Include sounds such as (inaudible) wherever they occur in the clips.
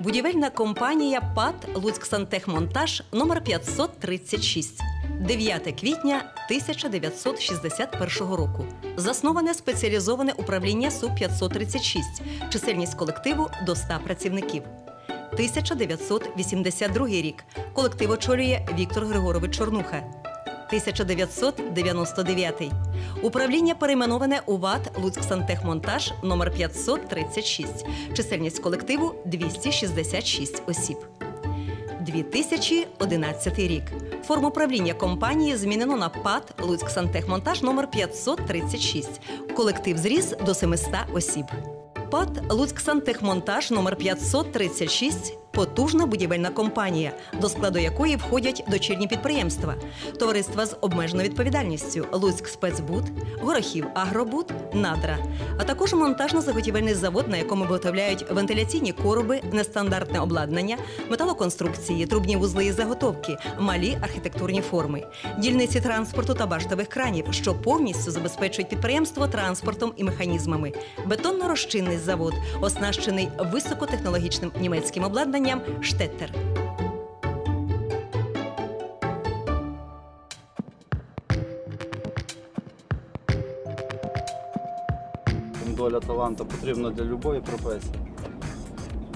Будівельна компанія ПАТ Луцьксантехмонтаж номер 536 9 квітня 1961 року. Засноване спеціалізоване управління Су-536, чисельність колективу до 100 працівників. 1982 рік. Колектив очолює Віктор Григорович Чорнуха. 1999. Управління перейменоване у ВАТ Луцьк-Сантехмонтаж номер 536. Чисельність колективу 266 осіб. 2011 рік. Форму правління компанії змінено на ПАТ Луцьк-Сантехмонтаж номер 536. Колектив зріс до 700 осіб. ПАТ Луцьк-Сантехмонтаж номер 536 потужна будівельна компанія, до складу якої входять дочірні підприємства, товариства з обмеженою відповідальністю Луцьк спецбуд, Горохів Агробуд, Надра, а також монтажно-заготівельний завод, на якому виготовляють вентиляційні короби, нестандартне обладнання, металоконструкції, трубні вузли і заготовки, малі архітектурні форми, дільниці транспорту та баштових кранів, що повністю забезпечують підприємство транспортом і механізмами, бетонно-розчинний завод, оснащений високотехнологічним німецьким обладнанням Штеттер. Доля таланту потрібна для будь-якої професії.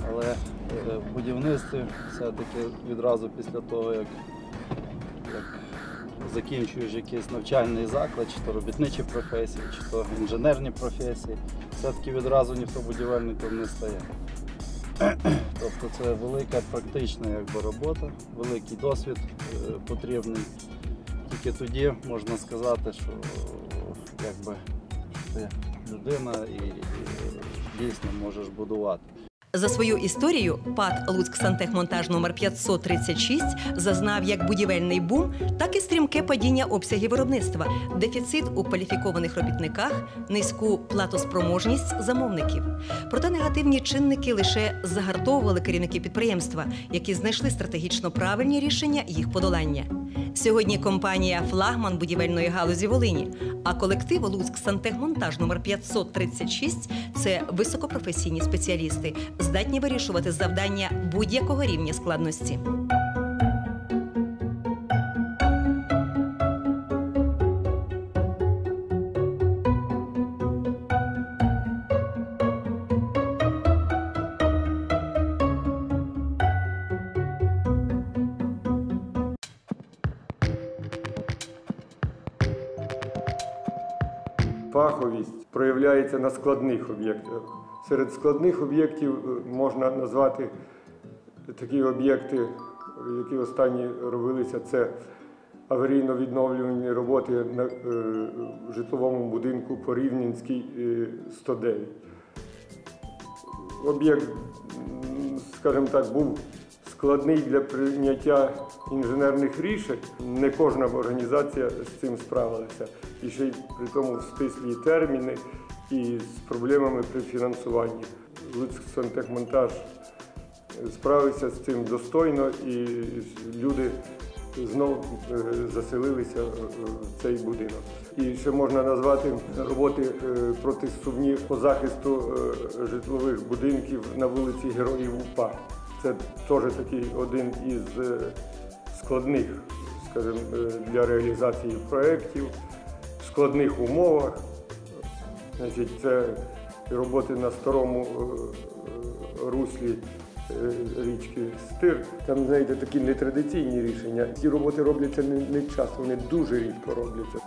Але е, в будівництві все-таки відразу після того, як, як закінчуєш якийсь навчальний заклад, чи то робітничі професії, чи то інженерні професії, все-таки відразу ніхто будівельником не стає. Тобто це велика практична якби, робота, великий досвід е, потрібний. Тільки тоді можна сказати, що якби, ти людина і, і дійсно можеш будувати. За свою історію ПАТ Луцьк-Сантехмонтаж номер 536 зазнав як будівельний бум, так і стрімке падіння обсягів виробництва, дефіцит у кваліфікованих робітниках, низьку платоспроможність замовників. Проте негативні чинники лише загартовували керівники підприємства, які знайшли стратегічно правильні рішення їх подолання. Сьогодні компанія флагман будівельної галузі Волині, а колектив Луцьк Сантехмонтаж номер 536 це високопрофесійні спеціалісти, здатні вирішувати завдання будь-якого рівня складності. Фаховість проявляється на складних об'єктах. Серед складних об'єктів е, можна назвати такі об'єкти, які останні робилися, це аварійно-відновлювальні роботи на е, житловому будинку по Рівненській е, 109. Об'єкт, скажімо так, був складний для прийняття інженерних рішень. Не кожна організація з цим справилася. І ще й при тому в стислі терміни і з проблемами при фінансуванні. Луцьк сантехмонтаж справився з цим достойно, і люди знову е, заселилися в цей будинок. І ще можна назвати роботи е, протисувні по захисту е, житлових будинків на вулиці Героїв УПА. Це теж такий один із складних, скажімо, для реалізації проєктів, в складних умовах. Значить, це роботи на старому е, е, руслі е, річки Стир. Там, знаєте, такі нетрадиційні рішення. Ці роботи робляться не, не часто, вони дуже рідко робляться.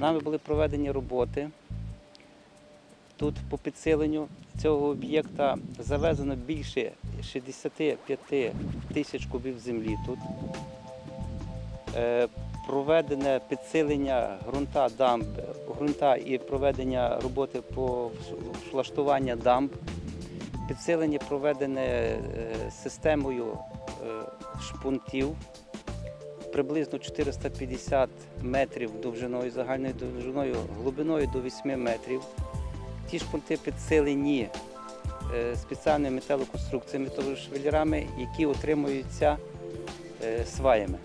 Нами були проведені роботи. Тут по підсиленню цього об'єкта завезено більше 65 тисяч кубів землі тут. Е, Проведене підсилення ґрунта дамб, ґрунта і проведення роботи по влаштування дамб. Підсилення проведене е, системою е, шпунтів приблизно 450 метрів довжиною, загальною довжиною, глибиною до 8 метрів. Ті шпунти підсилені спеціальними металоконструкціями, тобто швелірами, які утримуються е, сваями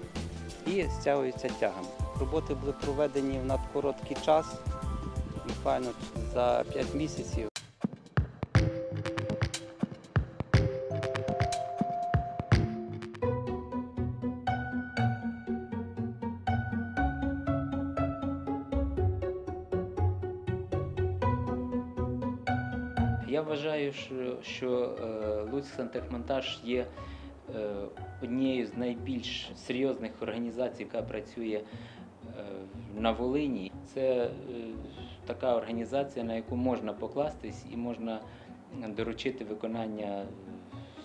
і стягуються тягами. Роботи були проведені в надкороткий час. буквально за 5 місяців. Я вважаю, що, е, Луцьк Сантехмонтаж є однією з найбільш серйозних організацій, яка працює е, на Волині. Це е, така організація, на яку можна покластись і можна доручити виконання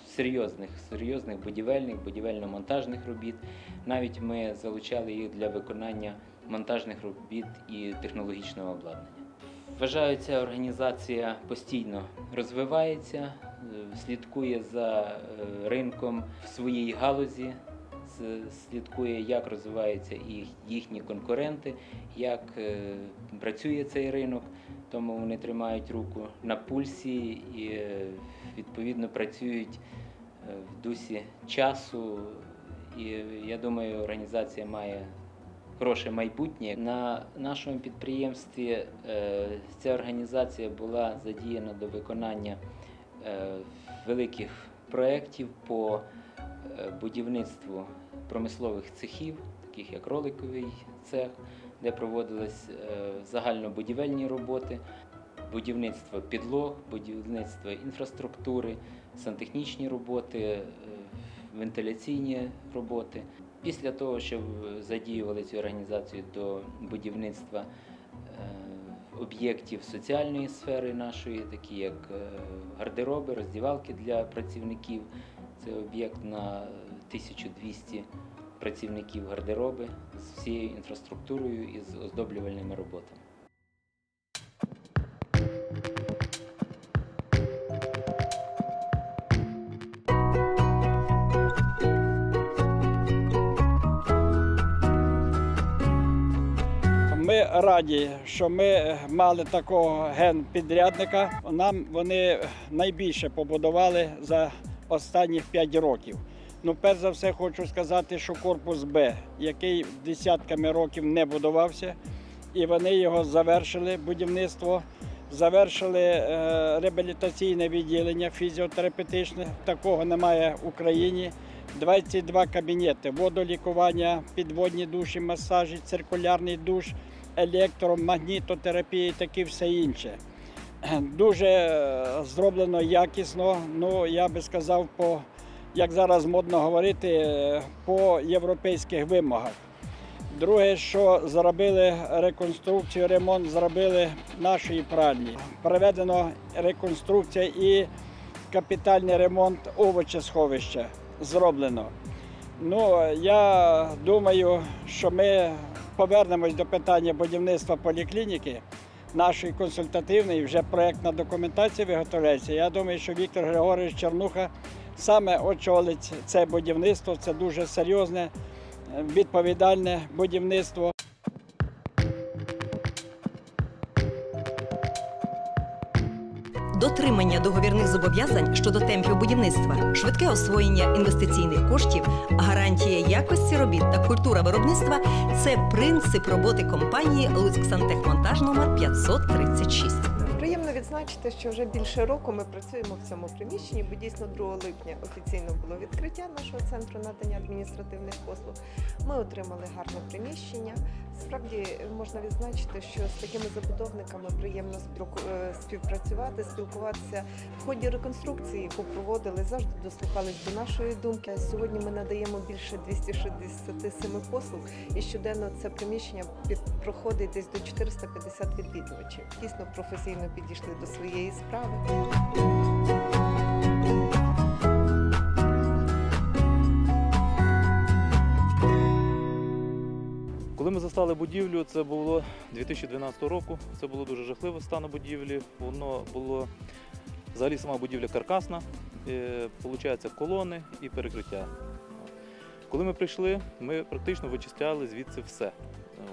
серйозних, серйозних будівельних, будівельно-монтажних робіт. Навіть ми залучали їх для виконання монтажних робіт і технологічного обладнання. Вважаю, ця організація постійно розвивається, е, слідкує за е, ринком в своїй галузі, слідкує, як розвиваються їхні конкуренти, як е, працює цей ринок. Тому вони тримають руку на пульсі і е, відповідно працюють е, в дусі часу. І е, я думаю, організація має хороше майбутнє. На нашому підприємстві е, ця організація була задіяна до виконання е, великих проєктів по е, будівництву промислових цехів, таких як роликовий цех, де проводились е, загальнобудівельні роботи, будівництво підлог, будівництво інфраструктури, сантехнічні роботи, е, вентиляційні роботи. Після того, що задіювали цю організацію до будівництва е, об'єктів соціальної сфери нашої, такі як е, гардероби, роздівалки для працівників. Це об'єкт на 1200 працівників гардероби з всією інфраструктурою і з оздоблювальними роботами. Раді, що ми мали такого генпідрядника. Нам вони найбільше побудували за останніх 5 років. Ну, перш за все, хочу сказати, що корпус Б, який десятками років не будувався, і вони його завершили будівництво. Завершили е, реабілітаційне відділення фізіотерапевтичне. Такого немає в Україні. 22 кабінети, водолікування, підводні душі, масажі, циркулярний душ, електромагнітотерапія і таке все інше. (clears throat) Дуже е, зроблено якісно. Ну я би сказав, по як зараз модно говорити, е, по європейських вимогах. Друге, що зробили реконструкцію, ремонт зробили нашої пральні. Проведено реконструкція і капітальний ремонт овочесховища зроблено. Ну, я думаю, що ми повернемось до питання будівництва поліклініки. Нашої консультативної вже проєктна документація виготовляється. Я думаю, що Віктор Григорович Чернуха саме очолить це будівництво. Це дуже серйозне, відповідальне будівництво. Дотримання договірних зобов'язань щодо темпів будівництва, швидке освоєння інвестиційних коштів, гарантія якості робіт та культура виробництва це принцип роботи компанії Луцьк Сантехмонтаж номер 536. Відзначити, що вже більше року ми працюємо в цьому приміщенні, бо дійсно 2 липня офіційно було відкриття нашого центру надання адміністративних послуг. Ми отримали гарне приміщення. Справді можна відзначити, що з такими забудовниками приємно е, співпрацювати, спілкуватися в ході реконструкції, яку проводили, завжди дослухались до нашої думки. Сьогодні ми надаємо більше 267 послуг, і щоденно це приміщення проходить десь до 450 відвідувачів. Дійсно професійно підійшли до своєї справи. Коли ми застали будівлю, це було 2012 року. Це було дуже жахливе стану будівлі. Воно було взагалі сама будівля каркасна, е, получається колони і перекриття. Коли ми прийшли, ми практично вичисляли звідси все.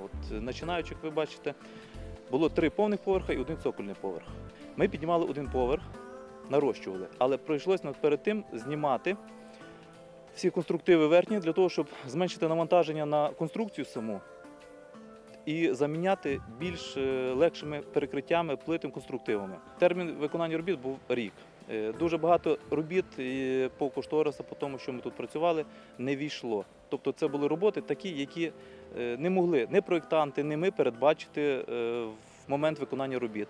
От, починаючи, як ви бачите, було три повних поверха і один цокольний поверх. Ми піднімали один поверх, нарощували, але прийшлося перед тим знімати всі конструктиви верхні для того, щоб зменшити навантаження на конструкцію саму і заміняти більш е, легшими перекриттями, плитим конструктивами. Термін виконання робіт був рік. Е, Дуже багато робіт по кошторису, по тому, що ми тут працювали, не війшло. Тобто це були роботи такі, які е, не могли не проєктанти, не ми передбачити е, в момент виконання робіт.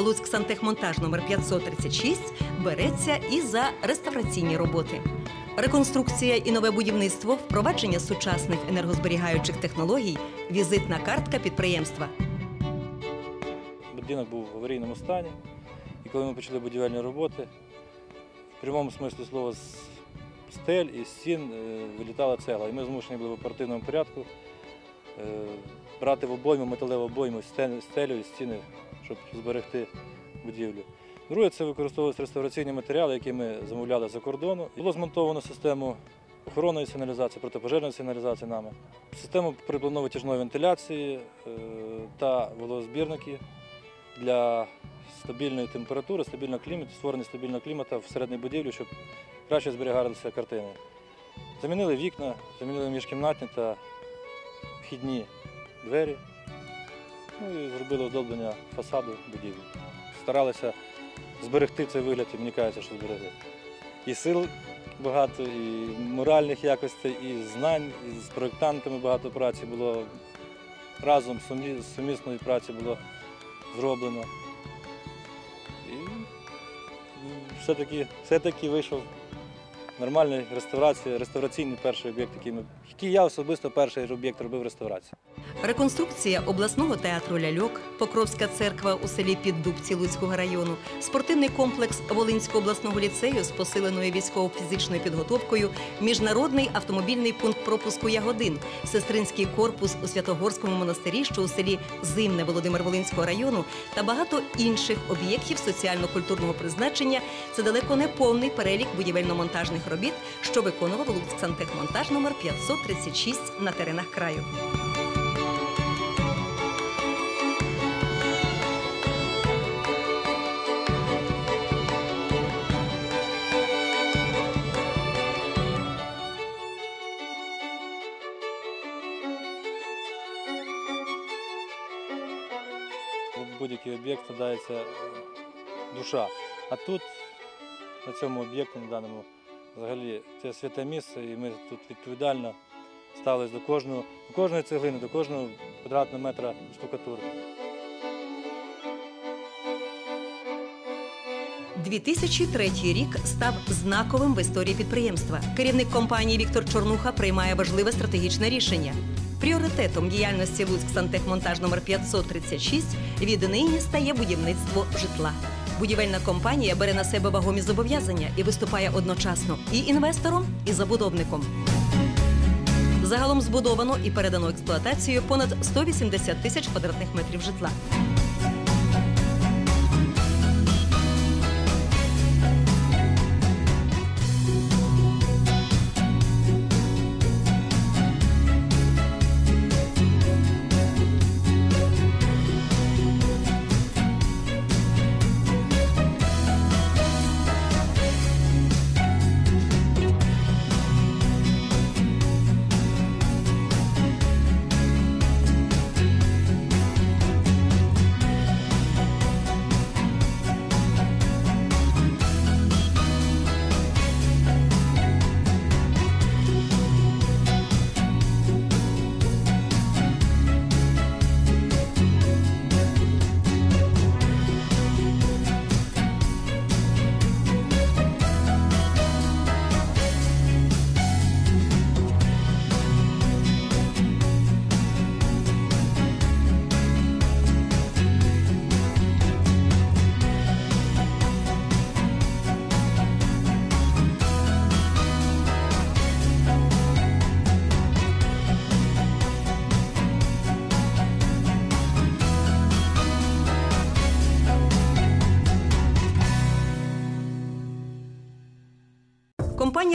Луцьк сантехмонтаж номер 536 береться і за реставраційні роботи. Реконструкція і нове будівництво, впровадження сучасних енергозберігаючих технологій, візитна картка підприємства. Будинок був в аварійному стані, і коли ми почали будівельні роботи, в прямому смислі слова з стель і стін е, вилітала цегла. І ми змушені були в оперативному порядку е, брати в обойму, металеву обойму стелю і стіни, щоб зберегти будівлю. Друге, це використовувалися реставраційні матеріали, які ми замовляли за кордону. Було змонтовано систему охоронної сигналізації, протипожежної сигналізації нами, систему припланово-тяжної вентиляції е, та волозбірники для стабільної температури, стабільного клімату, створення стабільного клімату всередині будівлі, щоб краще зберігалися картини. Замінили вікна, замінили міжкімнатні та вхідні двері. Ну і зробили оздоблення фасаду будівлі. Старалися зберегти цей вигляд і мені кажеться, що зберегли. І сил багато, і моральних якостей, і знань, і з проєктантами багато праці було разом, сумі- сумісної праці було зроблено. І ну, все-таки, все-таки вийшов нормальний реставрація, реставраційний перший об'єкт, який ми. Я особисто перший об'єкт робив реставрацію. Реконструкція обласного театру ляльок, Покровська церква у селі Піддубці Луцького району, спортивний комплекс Волинського обласного ліцею з посиленою військово-фізичною підготовкою, міжнародний автомобільний пункт пропуску Ягодин, сестринський корпус у Святогорському монастирі, що у селі Зимне Володимир Волинського району, та багато інших об'єктів соціально-культурного призначення. Це далеко не повний перелік будівельно-монтажних робіт, що виконував Луцьк сантехмонтаж номер 536 на теренах краю. Будь-який об'єкт вкладається е, душа. А тут, на цьому об'єкті, на даному, взагалі, це святе місце, і ми тут відповідально ставились до кожного, до кожної цеглини, до кожного квадратного метра штукатури. 2003 рік став знаковим в історії підприємства. Керівник компанії Віктор Чорнуха приймає важливе стратегічне рішення. Пріоритетом діяльності Луцьк сантехмонтаж номер 536 віднині стає будівництво житла. Будівельна компанія бере на себе вагомі зобов'язання і виступає одночасно і інвестором, і забудовником. Загалом збудовано і передано експлуатацію понад 180 тисяч квадратних метрів житла.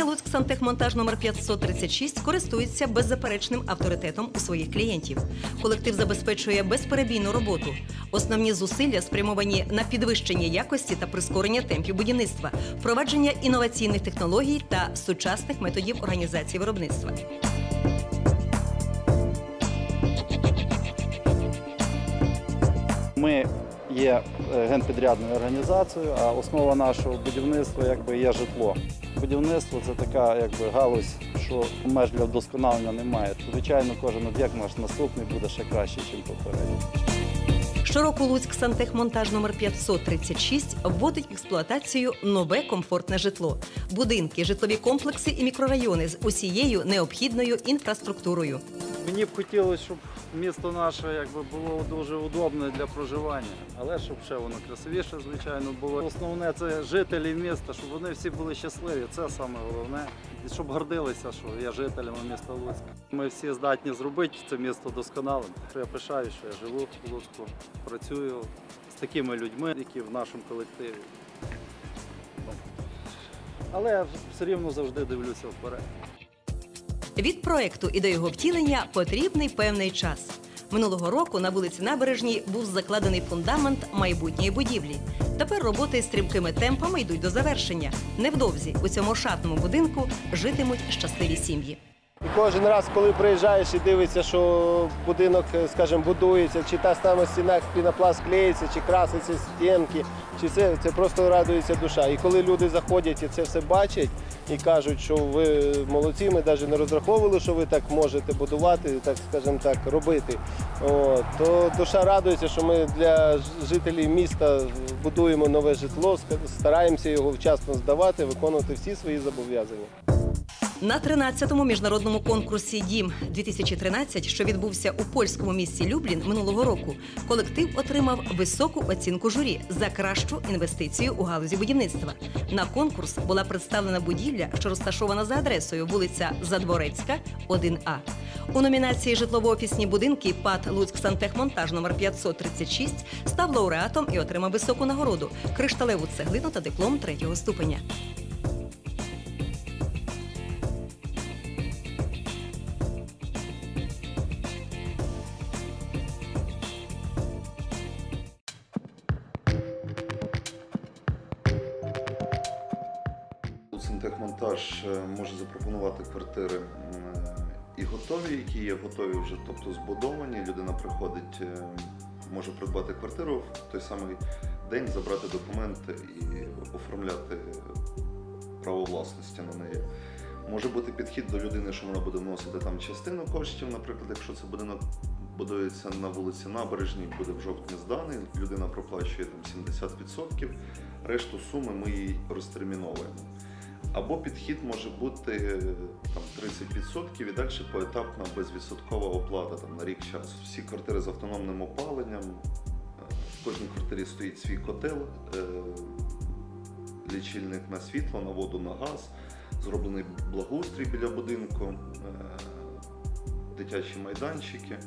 Луцьк Сантехмонтаж номер 536 користується беззаперечним авторитетом у своїх клієнтів. Колектив забезпечує безперебійну роботу. Основні зусилля спрямовані на підвищення якості та прискорення темпів будівництва, впровадження інноваційних технологій та сучасних методів організації виробництва. Ми є е, генпідрядною організацією, а основа нашого будівництва якби є житло. Будівництво це така якби галузь, що меж для вдосконалення немає. Звичайно, кожен об'єкт наш наступний буде ще краще, ніж попередній. Щороку Луцьк Сантехмонтаж номер 536 вводить в експлуатацію нове комфортне житло, будинки, житлові комплекси і мікрорайони з усією необхідною інфраструктурою. Мені б хотілося, щоб місто наше якби було дуже удобне для проживання, але щоб ще воно красивіше, звичайно, було. Основне це жителі міста, щоб вони всі були щасливі. Це саме головне. І щоб гордилися, що є жителями міста Луцька. Ми всі здатні зробити це місто досконалим. Я пишаю, що я живу в Луцьку, працюю з такими людьми, які в нашому колективі. Але я все рівно завжди дивлюся вперед. Від проекту і до його втілення потрібний певний час. Минулого року на вулиці Набережній був закладений фундамент майбутньої будівлі. Тепер роботи стрімкими темпами йдуть до завершення. Невдовзі у цьому шатному будинку житимуть щасливі сім'ї. І кожен раз, коли приїжджаєш і дивишся, що будинок, е, скажімо, будується, чи та сама стіна пінопласт клеїться, чи краситься стінки, чи це, це просто радується душа. І коли люди заходять і це все бачать і кажуть, що ви молодці, ми навіть не розраховували, що ви так можете будувати, так скажімо так, робити. От, то душа радується, що ми для жителів міста будуємо нове житло, стараємося його вчасно здавати, виконувати всі свої зобов'язання. На 13-му міжнародному конкурсі Дім 2013, що відбувся у польському місті Люблін минулого року, колектив отримав високу оцінку журі за кращу інвестицію у галузі будівництва. На конкурс була представлена будівля, що розташована за адресою вулиця Задворецька, 1А. У номінації Житлово-офісні будинки ПАТ Луцьк Сантехмонтаж номер 536 став лауреатом і отримав високу нагороду кришталеву цеглину та диплом третього ступеня. Квартири і готові, які є готові вже, тобто збудовані. Людина приходить, е, може придбати квартиру в той самий день, забрати документи і оформляти право власності на неї. Може бути підхід до людини, що вона буде вносити там частину коштів, наприклад, якщо це будинок будується на вулиці Набережній, буде в жовтні зданий, людина проплачує там 70%, решту суми ми їй розтерміновуємо. Або підхід може бути е, там 30% і далі поетапна безвідсоткова оплата там, на рік часу. Всі квартири з автономним опаленням, е, в кожній квартирі стоїть свій котел, е, лічильник на світло, на воду, на газ, зроблений благоустрій біля будинку, дитячі майданчики.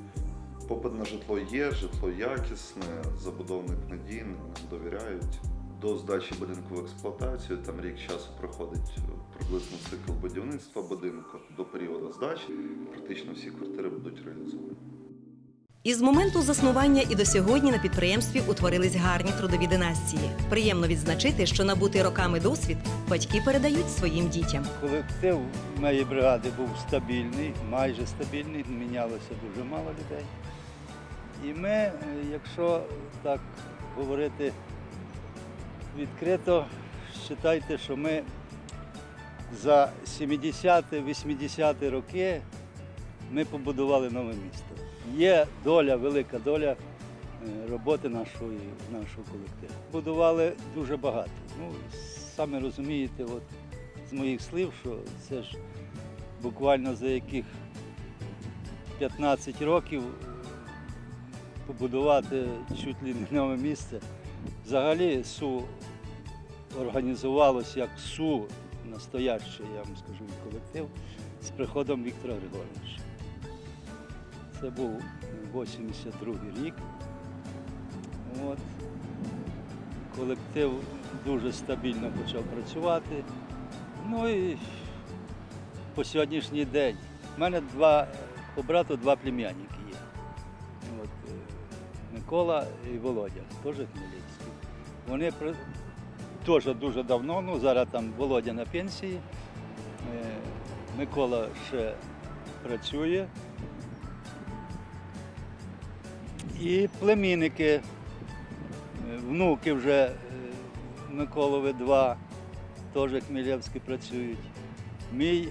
Попит на житло є, житло якісне, забудовник надійний, нам довіряють. До здачі будинку в експлуатацію там рік часу проходить е, приблизно цикл будівництва будинку. До періоду здачі практично всі квартири будуть реалізовані. Із моменту заснування і до сьогодні на підприємстві утворились гарні трудові династії. Приємно відзначити, що набутий роками досвід батьки передають своїм дітям. Колектив моєї бригади був стабільний, майже стабільний, мінялося дуже мало людей. І ми, е, якщо так говорити відкрито, вважайте, що ми за 70-80 роки ми побудували нове місто. Є доля, велика доля е, роботи нашої, нашого колективу. Будували дуже багато. Ну, саме розумієте, от з моїх слів, що це ж буквально за яких 15 років побудувати чуть ли не нове місце. Взагалі СУ організувалось як СУ, настоящий, я вам скажу, колектив з приходом Віктора Григоровича. Це був 82-й рік. От. Колектив дуже стабільно почав працювати. Ну і по сьогоднішній день. У мене два по брату два племянники є. От, е, Микола і Володя, теж хмельницькі. Вони теж дуже давно, ну зараз там Володя на пенсії, е, Микола ще працює. І племінники, е, внуки вже е, Миколови два, теж Хмельницькі працюють. Мій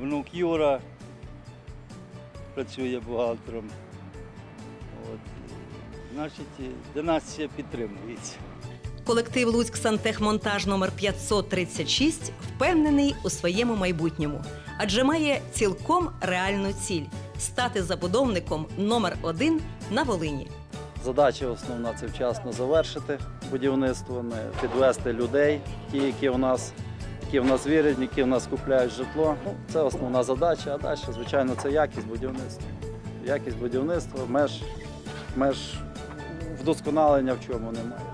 внук Юра працює бухгалтером. От, значить, династія підтримується. Колектив Луцьк Сантехмонтаж номер 536 впевнений у своєму майбутньому, адже має цілком реальну ціль стати забудовником номер один на Волині. Задача основна це вчасно завершити будівництво, не підвести людей, ті, які в нас, які в нас вірять, які в нас купляють житло. Ну, це основна задача, а далі, звичайно, це якість будівництва. Якість будівництва, меж, меж вдосконалення в чому немає.